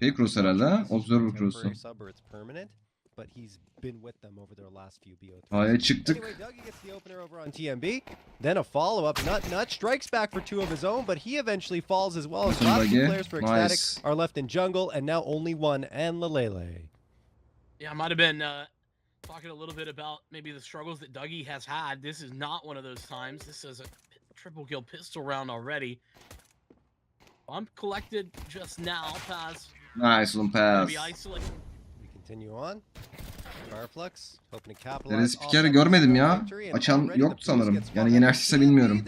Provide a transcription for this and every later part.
Şey cross herhalde ha? This is Observer cross'u. or it's permanent, but he's been with them over their last few BO2s. A'ya çıktık. Anyway, Dougie gets the opener over on TMB. Then a follow-up. Nut Nut strikes back for two of his own, but he eventually falls as well. As Listen, last two players for Ecstatic Nice. are left in jungle, and now only one, and Lalele. Yeah, I might have been uh, talking a little bit about maybe the struggles that Dougie has had. This is not one of those times. This is a triple kill pistol round already. I'm collected just now. Paz Nice little pass. Derin spikeri görmedim ya. Açan yoktu sanırım. Yani yeni açtıysa bilmiyorum.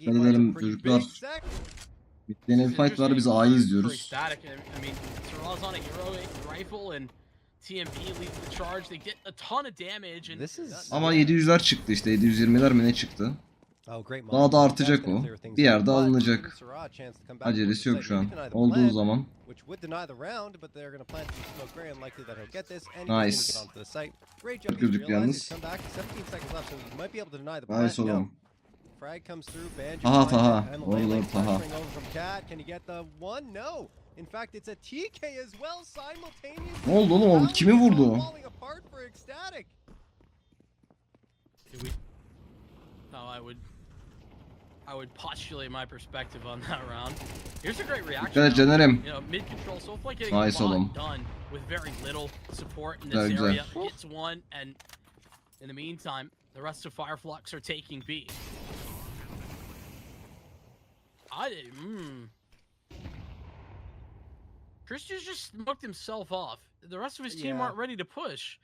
Dikkat edelim çocuklar. Bittiğine bir fight var biz A'yı izliyoruz. Ama 700'ler çıktı işte 720'ler mi ne çıktı? Daha da artacak o. Bir yerde alınacak. Acelesi yok şu an. Olduğu zaman. Nice. Çok gözüktü yalnız. Nice oğlum. Aha Taha. Oralar Taha. Ne oldu oğlum? Kimi vurdu? Now I would postulate my perspective on that round. Here's a great reaction. Dikkat et though. You know, mid control, Soulflake getting Nice a lot oğlum. done with very little support in Güzel, this güzel. area. Hits one, and in the meantime, the rest of Fireflux are taking B. I did. Mm. Christian's just smoked himself off. The rest of his team Yeah. aren't ready to push.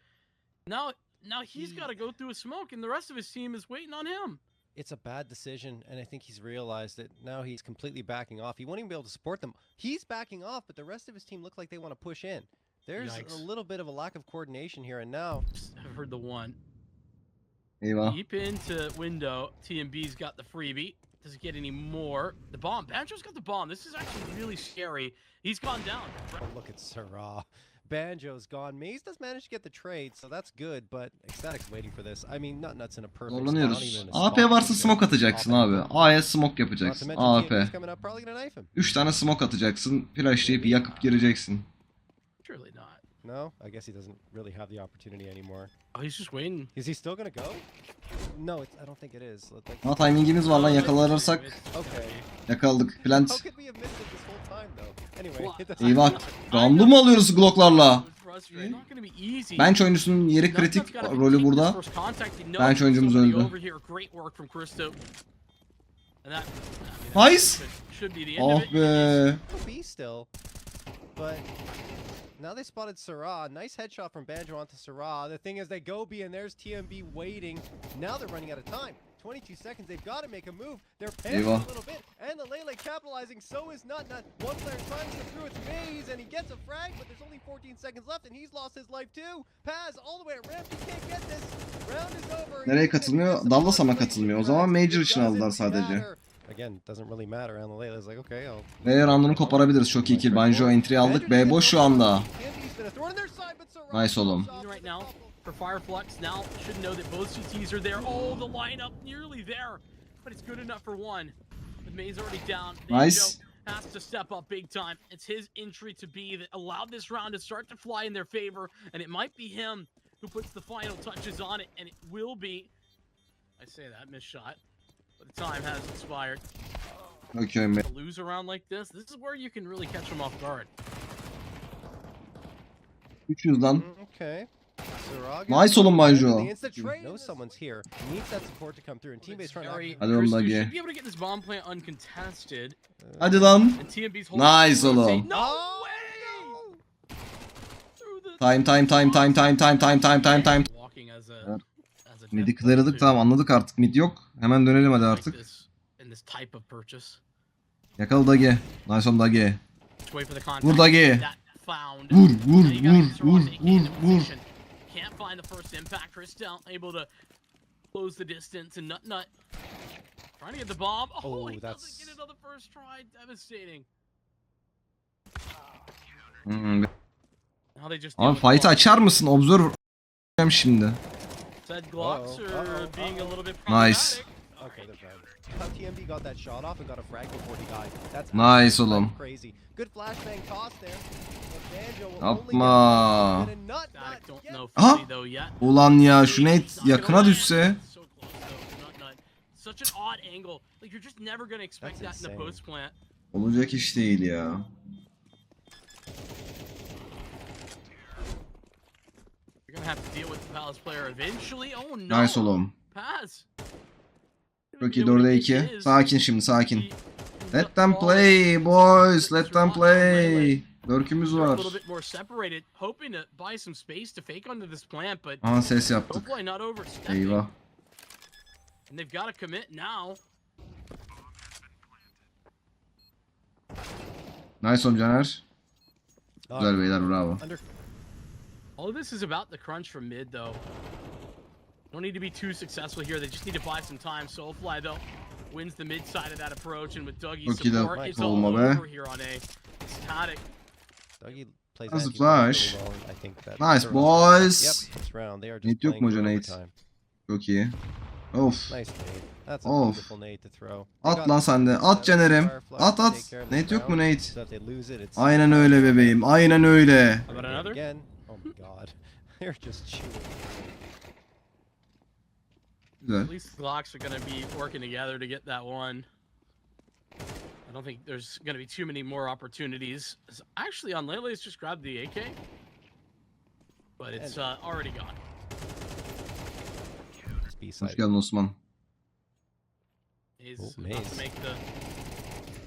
Now, now he's He- got to go through a smoke, and the rest of his team is waiting on him. It's a bad decision, and I think he's realized it. Now he's completely backing off. He won't even be able to support them. He's backing off, but the rest of his team look like they want to push in. There's Yikes. a little bit of a lack of coordination here, and now I've heard the one. Eyvah. Deep into window. TMB's got the freebie. Does it get any more? The bomb. Banjo's got the bomb. This is actually really scary. He's gone down. oh, look at Sarah. Banjo's gone. Maze does manage to get the trade, so that's good, but Ecstatic's waiting for this. I mean, not nuts in a perfect Zorlanıyoruz. AP varsa smoke atacaksın abi. A'ya smoke yapacaksın. AP. TMB's coming up, probably gonna knife him. 3 tane smoke atacaksın. Flashlayıp yakıp gireceksin. Surely not. No, I guess he doesn't really have the opportunity anymore. Oh, he's just waiting. Is he still gonna go? No, it's, I don't think it is. Ama timingimiz var lan yakalanırsak Okay. yakaladık. Plant. How could we have missed it this whole time though? İyi bak. Round'u mu alıyoruz Glock'larla? Bench oyuncusunun yeri kritik rolü burada. Bench oyuncumuz öldü. Nice. Ah be. Now they spotted Sarah. Nice headshot from Banjo onto Sarah. The thing is they go B and there's TMB waiting. Now they're running out of time. 22 seconds. They've got to make a move. They're panicking a little bit, and the Lele capitalizing. So is Nut Nut. One player trying to get through its maze, and he gets a frag, but there's only 14 seconds left, and he's lost his life too. Paz all the way at ramp. He can't get this. Round is over. Nereye katılmıyor? miss the Dallas ama ball. katılmıyor. O zaman Major için aldılar sadece. Again, doesn't really matter. And the Lele's like, okay, I'll Ve round'unu koparabiliriz. Çok iyi kill. Banjo entry aldık. B boş şu anda. Nice oğlum. Right now for Fireflux. Now should know that both CTs are there. Oh, the lineup nearly there, but it's good enough for one. The Maze already down. Nice. Has to step up big time. It's his entry to B that allowed this round to start to fly in their favor, and it might be him who puts the final touches on it, and it will be. I say that missed shot, but the time has expired. Okay. me- To lose a round like this, this is where you can really catch them off guard. 300 done. Mm, okay. Nice oğlum Manjo. Hadi oğlum Dagi. Hadi lan. Nice oğlum. Time time time time time time time time time time. Midi clearladık tamam anladık artık mid yok. Hemen dönelim hadi artık. Yakal Dagi. Nice oğlum Dagi. Vur Dagi. Vur vur vur vur vur vur. Can't find the first impact. Crystal able to close the distance and Nut Nut trying to get the bomb. Oh, Oh, he that's- doesn't get another first try. Devastating. Hmm. Now they just deal Abi Glock. açar mısın? Observer şimdi. Said Glocks are being a little bit Nice. Okay, they're bad. how TMB got that shot off and got a frag before he died. That's Nice oğlum. Crazy. Yapma. Aha. Ulan ya şu net yakına düşse. Olacak iş değil ya. Nice oğlum. Pass. Çok iyi 4'e 2. Sakin. Sakin şimdi sakin. Let them play boys. Let them play. Dörkümüz They're a var. little bit more separated, hoping to buy some space to fake onto this plant, but Aha ses yaptık. hopefully not overstepping. Eyvah. And they've got to commit now. Nice oğlum Caner. Oh, Güzel beyler bravo. Under All of this is about the crunch from mid, though. Don't need to be too successful here. They just need to buy some time. Soulfly, though, wins the mid side of that approach, and with Dougie's de support, it's all olma be. over here on A. Static. Dougie plays That's a flash. really well, and I think that Nice boys. Yep, this round they are just Nate playing for Nate? overtime. Çok iyi. Of. Nice. That's a Of. beautiful nade to throw. They At got lan sen de. At Caner'im. At at. Nate yok mu Nate? So if they lose it, it's Aynen öyle bebeğim. Aynen öyle. How about another? Again. Oh my god. They're just chewing. Güzel. At least the Glocks are going to be working together to get that one. I don't think there's going to be too many more opportunities. Actually, on Lele's just grabbed the AK. But it's uh, already gone. It's B Hoş side. geldin Osman. He's Oh, about to make the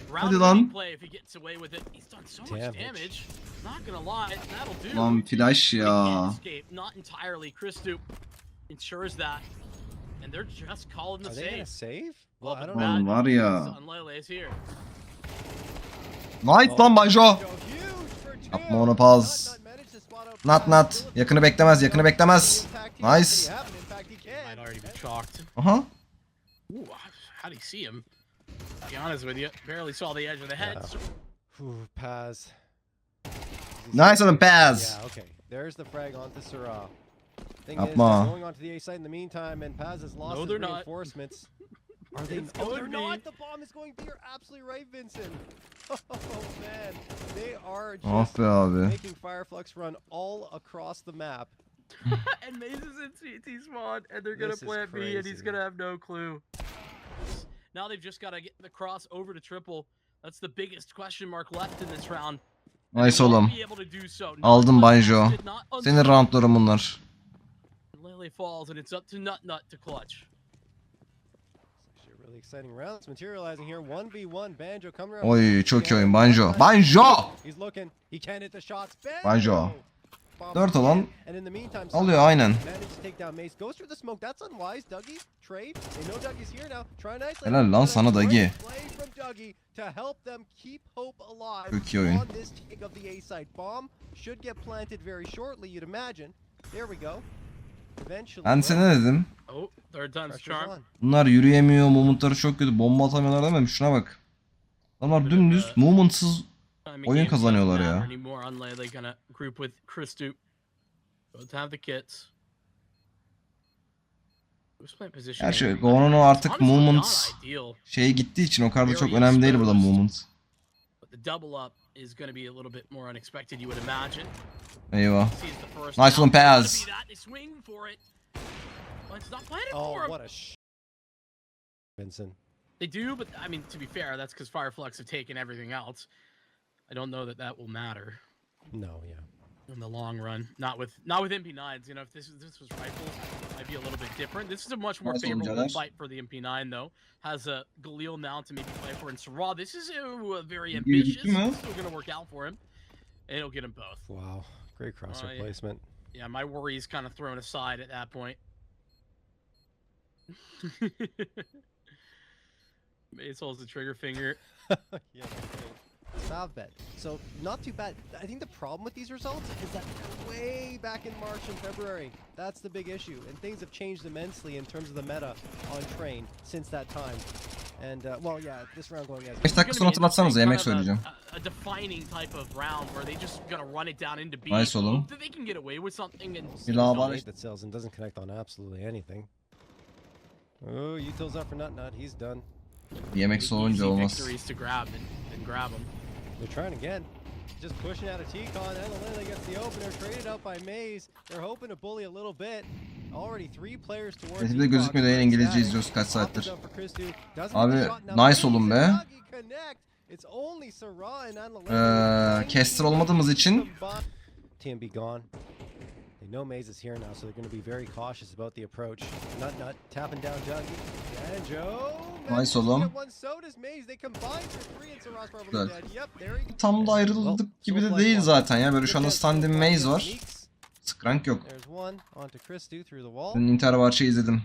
Hadi round lan. play if he gets away with it. He's done so much Damage. damage. Not gonna lie, that'll do. Lan flash ya. can't escape. Not entirely. Ensures that. And they're just calling the Are they gonna save. save? Well, Well, I the don't Oğlum know. bad var ya. is on Lele is here. Nice lan Banjo. Yapma onu Paz. Nat Paz. nat. Yakını beklemez yakını beklemez. Nice. Might already be chalked. Aha. Ooh, how do you see him? To be honest with you, barely saw the edge of the head. Yeah. Whew, Paz. Nice oğlum pass. Yeah, okay. There's the frag onto Sarah. Thing Yapma. is, they're going onto the A site in the meantime, and Paz has lost No, his they're not. reinforcements. Are they? It's Oh, going they're to not. The bomb is going B. You're absolutely right, Vincent. Oh man, they are just be abi. making Fireflux run all across the map. and Maze is in CT spawn, and they're gonna This plant B, and he's gonna have no clue. Now they've just got to get the cross over to triple. That's the biggest question mark left in this round. and Nice they won't oğlum. be able to do so. Aldım Banjo. Senin unseen. roundların bunlar. Lele falls, and it's up to Nut Nut to clutch. Actually, a really exciting round. It's materializing here. 1v1. Banjo coming around. Oy çok iyi oyun Banjo. Banjo. He's looking. He can't hit the shots. Banjo. Bomb Dört in. olan And in the alıyor aynen. Managed to take down Mace. Goes through the smoke. That's unwise. Dougie, trade. They know Dougie's here now. Try nicely. Helal lan sana Dougie. Play from Dougie to help them keep hope alive Çok iyi oyun. this take of the A side. Bomb should get planted very shortly, you'd imagine. There we go. Eventually. Ben sana ne dedim? Oh, third time's pressure's charm. on. Bunlar yürüyemiyor, momentları çok kötü, bomba atamıyorlar demedim. Şuna bak. Adamlar dümdüz, momentsız Timing Oyun game kazanıyorlar doesn't ya. matter Anymore on Lele gonna group with Christu. Both have the kits. Who's playing position? Gerçi A? Go'nun o artık Honestly, not moment ideal. şey gittiği için o kadar da çok Very önemli değil burada exposed. moment. But the double up is going to be a little bit more unexpected, you would imagine. Eyvah. Sees the first Nice one, Gotta Paz. They swing for it. But it's not planted Oh, for him. what a sh. Vincent. They do, but I mean, to be fair, that's because Fireflux have taken everything else. I don't know that that will matter No, yeah. In the long run. Not with not with MP9s. You know, if this this was rifles, it might be a little bit different. This is a much more Nice favorable fight for the MP9 though. Has a Galil now to maybe play for, and Sarah. This is a, very ambitious. you know? It's still gonna work out for him, and it'll get him both. Wow. Great crosser Oh, yeah. placement. Yeah, my worries kind of thrown aside at that point. Mace holds the trigger finger. yeah. Salve bet. So not too bad. I think the problem with these results is that they're way back in March and February. That's the big issue, and things have changed immensely in terms of the meta on train since that time. And uh, well, yeah, this round going as 5 dakika sonra hatırlatsanıza yemek söyleyeceğim. A, a defining type of round where they just gonna run it down into B. Nice oğlum. they can get away with something and Bir daha var Nate işte. that sells and doesn't connect on absolutely anything. Oh, Util's up for Nut Nut. He's done. Yemek soğunca Easy olmaz. Victories to grab and, and grab them. They're trying again. Just pushing out a T-Con. Alalele gets the opener. Traded out by Maze. They're hoping to bully a little bit. Already three players towards Resimde gözükmüyor It's İngilizce izliyoruz kaç saattir. Offers up for Christu. Doesn't Abi, get the shot. Now nice olun be. and Doggy connect. It's only Sarah and Alalele. Ee, caster olmadığımız için TMB gone. They know Maze is here now, so they're going to be very cautious about the approach. Nut Nut tapping down Dougie. Banjo. Nice manages to oğlum. get one, So does Maze. They combine for three and Sarah's probably Güzel. dead. Yep, there he tam da ayrıldık gibi de değil zaten ya. Böyle şu anda standing maze var. Skrank yok. There's one onto Christu through the wall. Dün Inter Barça'yı izledim.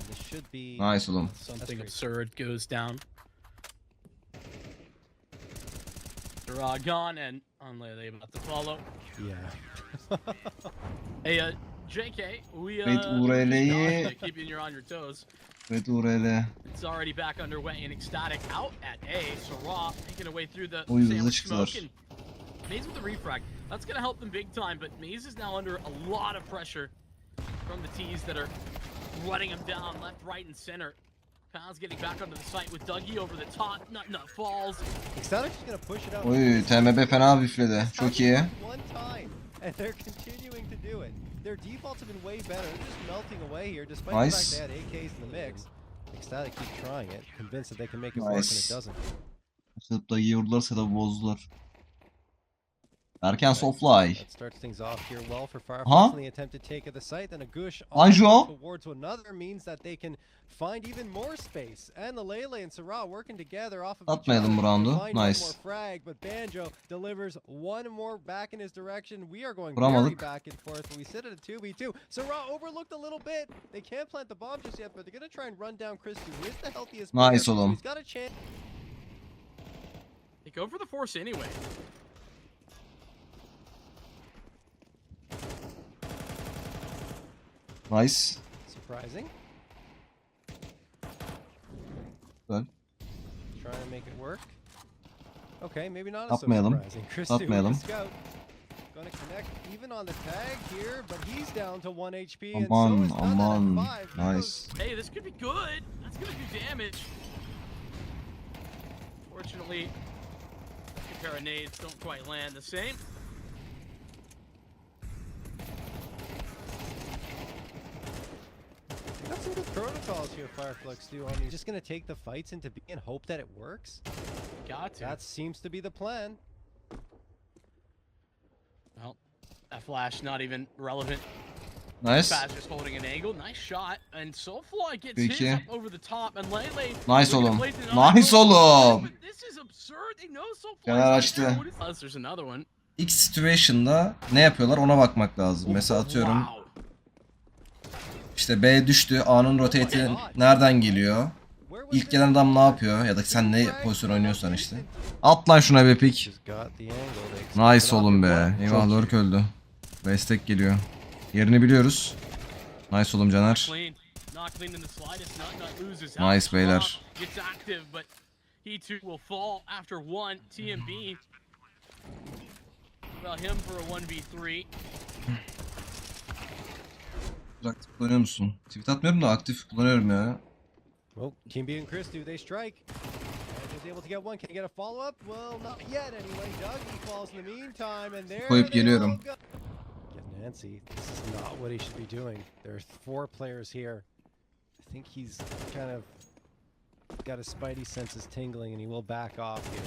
And this should be Nice oğlum. Something great. absurd goes down. Draw gone and Unlele about to follow. yeah. Hey, uh, JK, we uh, Wait, Urele'yi- uh, keeping you on your toes. Evet URL. It's already back underway and ecstatic out at A. Sarah making a way through the Oy, sandwich smoke and Maze with the refrag. That's gonna help them big time, but Maze is now under a lot of pressure from the T's that are running him down left, right, and center. Pound's getting back onto the site with Dougie over the top. Nut Nut falls. Ecstatic's just going to push it out. Oy TMB fena bifledi. Çok iyi. One time, and they're continuing to do it. Their defaults have been way better. They're just melting away here, despite Nice. the fact they had AKs in the mix. Ecstatic keep trying it, convinced that they can make it work, and Nice. it doesn't. Setup da yiyordular setup'ı bozdular. Erken soulfly. That starts things off here well for Huh? Firefox in the attempted take of the site. Then a gush Anjo? off towards another means that they can find even more space. And the Lele and Sarah working together off of each Atmayalım other bu roundu. to find one Nice. more frag, but Banjo delivers one more back in his direction. We are going Vuramadık. very back and forth. but We sit at a 2v2. Sarah overlooked a little bit. They can't plant the bomb just yet, but they're going to try and run down Chris, who is the healthiest player, Nice so oğlum. He's got a chance. They go for the force anyway. Nice. Surprising. Güzel. Trying to make it work. Okay, maybe not as so Atmayalım. surprising. Chris with the Atmayalım. scout. Gonna connect even on the tag here, but he's down to 1 HP and so Aman is Nana at aman. five. Nice. Hey, this could be good. That's gonna do damage. Fortunately, a pair of nades don't quite land the same. Got some good protocols here, Fireflux do on these. Just gonna take the fights into B and hope that it works. Got to. That seems to be the plan. well, that flash not even relevant. Nice. Spaz just holding an angle. Nice shot. And Soulfly gets Peki. his up over the top. And Lele. Nice oğlum. Nice oğlum. This is absurd. They know Soulfly's not açtı. there's another one. X situation'da ne yapıyorlar ona bakmak lazım. Mesela atıyorum Wow. İşte B düştü. A'nın rotate'i nereden geliyor? İlk gelen adam ne yapıyor? Ya da sen ne pozisyon oynuyorsan işte. At lan şuna angle. They Nice oğlum be. Eyvah lurk öldü. Destek geliyor. Yerini biliyoruz. Nice oğlum Caner. Clean. Not Aktif kullanıyor musun? Tweet atmıyorum da aktif kullanıyorum ya. Well, Team B and Chris do. They strike. And is able to get one. Can he get a follow up? Well, not yet anyway. Dougie falls in the meantime, and there Koyup geliyorum. all go. Get Nancy. This is not what he should be doing. There are four players here. I think he's kind of got his spidey senses tingling, and he will back off here.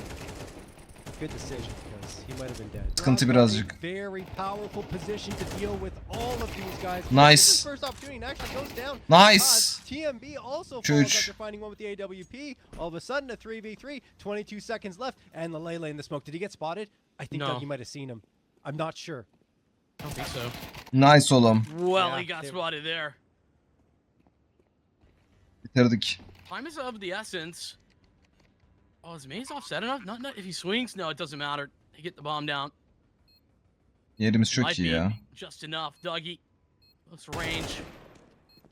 Sıkıntı Brown's got a birazcık. Very powerful position to deal with all of these guys. Nice. This is his first opportunity actually goes down. Nice. because TMB also falls after finding one with the AWP. All of a sudden, a 3v3, 22 seconds left, and the Lele in the smoke. Did he get spotted? I think No. Dougie might have seen him. I'm not sure. I don't think so. Nice oğlum. Well, Yeah, he got spotted there. Bitirdik. Time is of the essence. Oh, is Maze offset enough? Not, not if he swings. No, it doesn't matter. They get the bomb down. Yerimiz çok Might iyi. Just enough. Dougie. Let's range.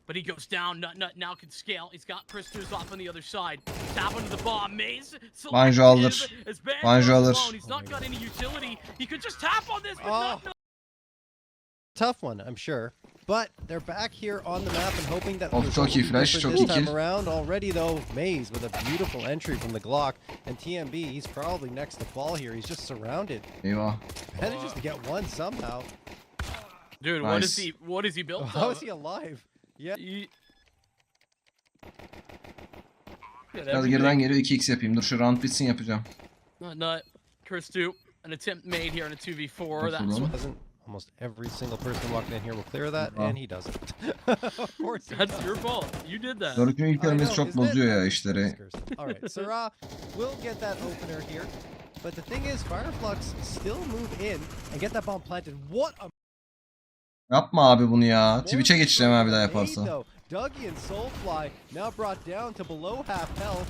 But he goes down. Nut Nut now can scale. He's got Prisoners off on the other side. Tap into the bomb. Maze. Banjo alır. selective as Banjo Banjo is alır. alone. He's not got any utility. He could just tap on this, but Oh. not tough one, I'm sure. But they're back here on the map and hoping that Of, the çok iyi flash, çok this iyi time kill. around. Already though, Maze with a beautiful entry from the Glock and TMB. He's probably next to fall here. He's just surrounded. Eyvah. Manages to get one somehow. Dude, what is he? What is he built? How of? is he alive? Yeah. He- Got Biraz everything. geriden geliyor 2x yapayım. Dur şu round bitsin yapacağım. Nut nut. Christu, an attempt made here in a 2v4. That's what, Doesn't almost every single person walking in here will clear that, Wow. and he doesn't. of course he that's does. your fault. You did that. Doruk'un ilk I ölmesi know, çok isn't it? bozuyor ya Goodness işleri. gracious. All right, Sarah will get that opener here. But the thing is, Fireflux still move in and get that bomb planted. What a Yapma abi bunu ya. Twitch'e geçeceğim abi daha yaparsa. Dougie and Soulfly now brought down to below half health.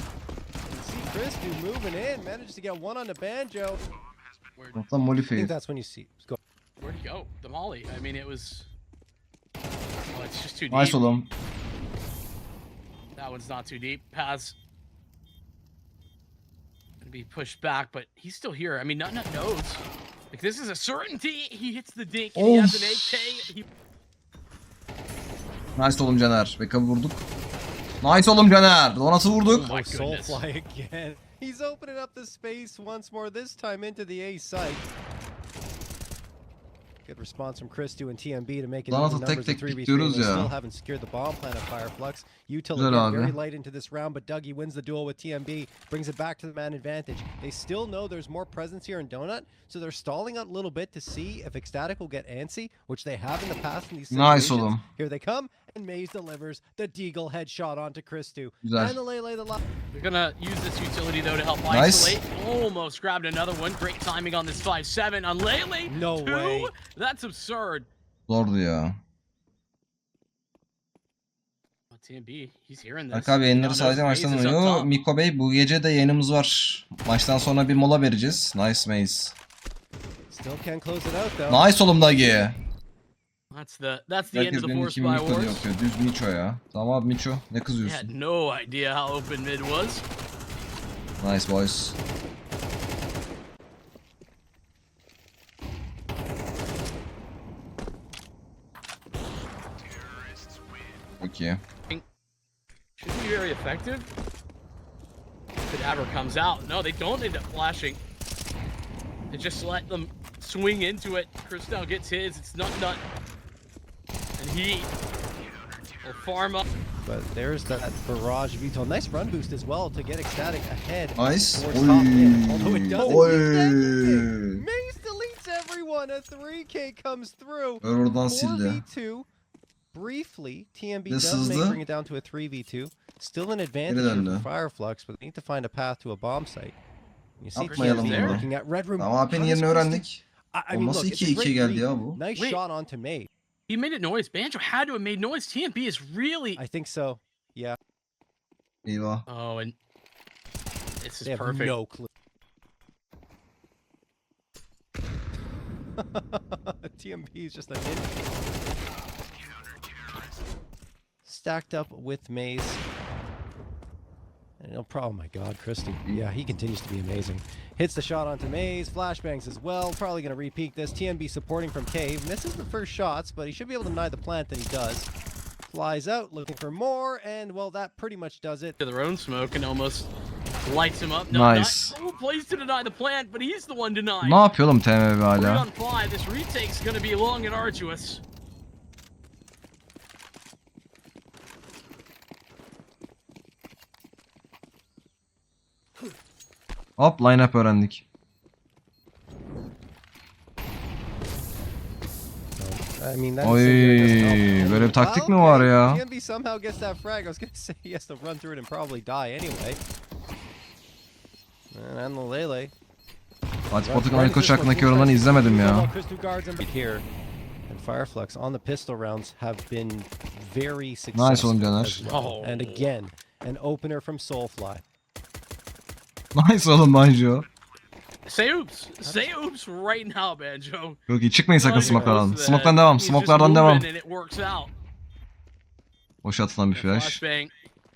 And you see Christu moving in, manages to get one on the banjo. Where'd, Hatta molly I think that's when you see. Go. Where'd he go? The molly. I mean, it was. Oh, it's just too deep. Nice oğlum. That one's not too deep. Paz. Gonna be pushed back, but he's still here. I mean, Nut Nut knows. Like, this is a certainty. He hits the dink and he oh, has an AK. He Nice oğlum Caner. Backup'ı vurduk. Nice oğlum Caner. Donat'ı vurduk. Oh my Oh, goodness. Soulfly again. He's opening up the space once more, this time into the A site. Good response from Christu and TMB to make it Donat'ı even tek numbers tek of 3v3. bitiriyoruz They ya. still haven't secured the bomb plan of Fireflux. Util Güzel abi. very light into this round, but Dougie wins the duel with TMB, brings it back to the man advantage. They still know there's more presence here in Donut, so they're stalling out a little bit to see if Ecstatic will get antsy, which they have in the past in these Nice situations. oğlum. Here they come, and Maze delivers the Deagle headshot onto Christu. Güzel. And the Lele the. They're gonna use this utility though to help Nice. isolate. Almost grabbed another one. Great timing on this 5-7 on Lele. No Two? way. That's absurd. Zordu ya. TMB, he's hearing this. Bak abi yayınları sadece maçtan top. Miko Bey bu gece de yayınımız var. Maçtan sonra bir mola vereceğiz. Nice Maze. Still can't close it out though. Nice oğlum Dagi. That's the that's the end of the benim Force kimi by diye Wars. okuyor. Düz Miço ya. Tamam abi Miço. Ne He had no idea how open mid was. Nice boys. Çok iyi. Should be very effective. If it ever comes out. No, they don't end up flashing. They just let them swing into it. Christel gets his. It's nut nut. And he will farm up. But there's that barrage of Util. Nice run boost as well to get Ecstatic ahead. Nice. towards top mid. Although it doesn't Oy. Maze deletes everyone. A 3K comes through. Ver oradan sildi. 4v2. Briefly, TMB This does make the- bring it down to a 3v2. Still an advantage Geri here döndü. for Fireflux, but they need to find a path to a bomb site. You see Yapmayalım TMB looking at Red Room. Tamam AP'nin How yerini does Christy- öğrendik. I, I O mean, nasıl look, it's a 2-2 great geldi ya bu? Nice Wait. shot onto Maze. He made a noise. Banjo had to have made noise. TMB is really. I think so. Yeah, Eyvah. Oh, and this is they have perfect. no clue. TMB is just a ninja. Stacked up with Maze. And oh, no problem. Oh my God, Christy. Yeah, he continues to be amazing. Hits the shot onto Maze. Flashbangs as well. Probably going to repeat this. TMB supporting from Cave. Misses the first shots, but he should be able to deny the plant that he does. Flies out looking for more, and well, that pretty much does it. To their own smoke and almost lights him up. No, Nice. Not, oh, plays to deny the plant, but he's the one denied. Ne yapıyor oğlum TMB Three hala? on five. This retake's going to be long and arduous. Hop line up öğrendik. I mean, that Oy, böyle bir taktik mi var ya? TMB somehow gets that frag. I was gonna say he has to run through it and probably die anyway. And the Lele. Fatih Potuk'un Ali Koç hakkındaki yorumlarını izlemedim ya. And Fireflux on the pistol rounds have been very successful. oğlum Caner. And again, an opener from Soulfly. Nice oğlum Banjo. Say oops. Say oops right now, Banjo. Çok iyi. Çıkmayın sakın Nobody smoke'lardan. knows that. Smoke'lardan devam. He's just Smoke'lardan devam. moving And it works out. Boş atılan bir flash. Flashbang.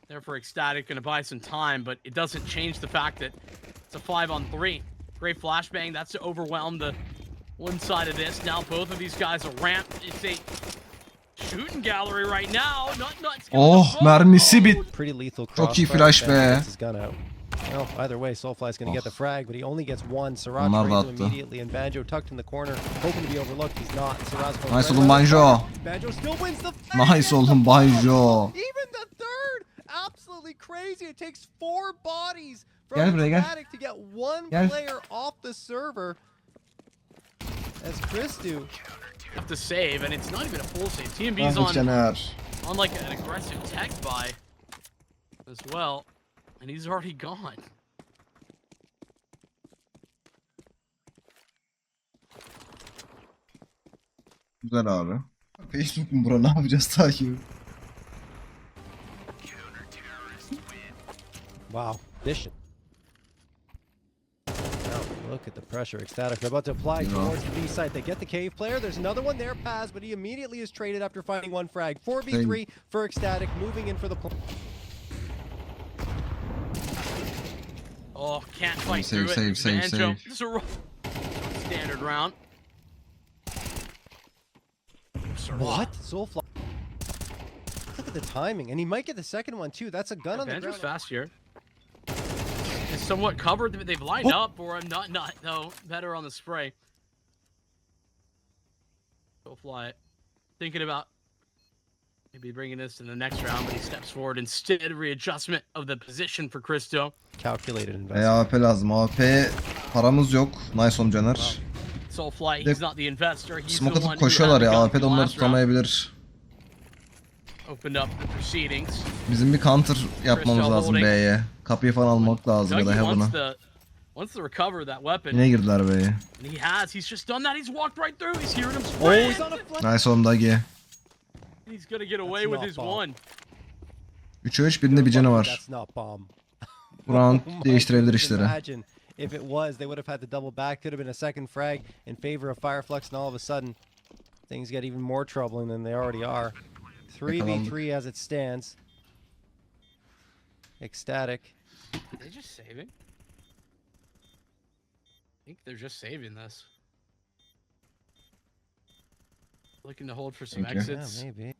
Therefore, Ecstatic going to buy some time, but it doesn't change the fact that it's a five on three. Great flashbang. That's to overwhelm the one side of this. Now both of these guys are ramped. It's a shooting gallery right now. Not nuts. Oh mermisi bit. Pretty lethal Çok iyi crossfire. flash Bandit be. Gets his gun out. Well, either way, Soulfly's gonna get the frag, but he only gets one. Siraj brings him immediately, and Banjo tucked in the corner, hoping to be overlooked. He's not. Siraj goes Nice right oğlum the Banjo. Banjo still wins the fight. Nice oğlum. Banjo. Even the third, absolutely crazy. It takes four bodies from Gel buraya, gel. To get one Gel. player off the server. As Chris do. have to save, and it's not even a full save. TMB's Ah on on like an aggressive tech buy as well, and he's already gone. Güzel abi. Facebook mu bura ne yapacağız takip? Wow, Bishop. Oh, now, look at the pressure Ecstatic are about to apply Yeah. towards the B site. They get the cave player. There's another one there, Paz, but he immediately is traded after finding one frag. 4v3 for Ecstatic, moving in for the Oh, can't fight Save, through it. save, save, Banjo. save. This is a ro- standard round. What? Soulfly. Look at the timing, and he might get the second one too. That's a gun on the Banjo's ground. fast here. It's somewhat covered. They've lined up for him. Not, not, no. Better on the spray. Go fly it. Thinking about maybe bringing this in the next round, but he steps forward instead. Readjustment of the position for Christo. Calculated E investment. AP lazım. AP paramız yok. Nice oğlum Caner. Soulfly, De- he's not the investor. He's Smoke the one atıp koşuyorlar ya. AP de onları tutamayabilir. Opened up the proceedings. Bizim bir counter yapmamız lazım. B'ye. Kapıyı falan almak lazım ya da Dougie Heaven'ı. wants to recover that weapon, Yine girdiler B'ye. and he has. He's just done that. He's walked right through. He's hearing him Oh, spray. he's on a He's gonna get away with not his ball. one. 3'e 3 birinde bir canı var. That's not bomb. Bu round Oh my değiştirebilir goodness, işleri. Imagine if it was, they would have had to double back. Could have been a second frag in favor of Fireflux, and all of a sudden, things get even more troubling than they already are. 3v3 um, as it stands. Ecstatic. Are they just saving? I think they're just saving this. Looking to hold for some Thank you. Yeah, exits. maybe.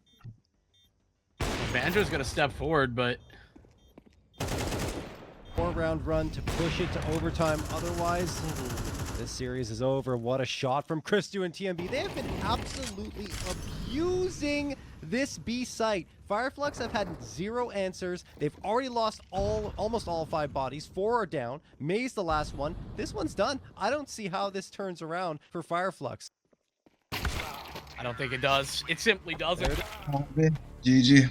Banjo's gonna step forward, but Four round run to push it to overtime. Otherwise, this series is over. What a shot from Christu and TMB. They have been absolutely abusing this B site. Fireflux have had zero answers. They've already lost all, almost all five bodies. Four are down. May's the last one. This one's done. I don't see how this turns around for Fireflux. I don't think it does. It simply doesn't. GG.